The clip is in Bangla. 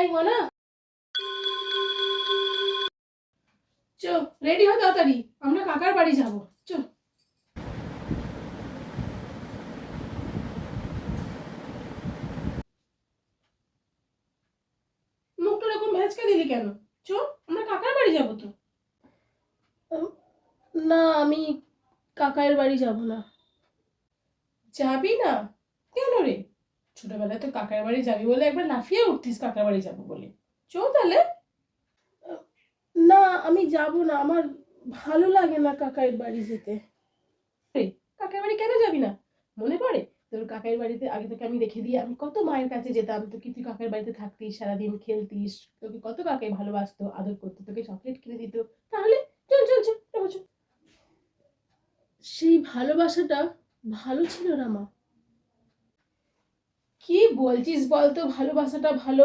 এই মনা। চ রেডি হো তাড়াতাড়ি। আমরা কাকার বাড়ি যাব। চ। মুখটা এরকম ভেজকে দিলি কেন? চ আমরা কাকার বাড়ি যাব তো। না আমি কাকায়ের বাড়ি যাব না। যাবি না? কেন রে? ছোটবেলায় তো কাকার বাড়ি যাবি বলে একবার লাফিয়ে উঠতিস কাকার বাড়ি যাব বলে। চো তাহলে। না আমি যাব না আমার ভালো লাগে না কাকার বাড়ি যেতে। কাকার বাড়ি কেন যাবি না? মনে পড়ে? তোর কাকার বাড়িতে আগে থেকে আমি রেখে দিয়ে আমি কত মায়ের কাছে যেতাম তো কি তুই কাকার বাড়িতে থাকতিস সারাদিন খেলতিস তোকে কত কাকাই ভালোবাসতো আদর করতো তোকে চকলেট কিনে দিত? তাহলে চল চল চল চল, চল। সেই ভালোবাসাটা ভালো ছিল না মা। কি বলছিস বলতো? ভালোবাসাটা ভালো।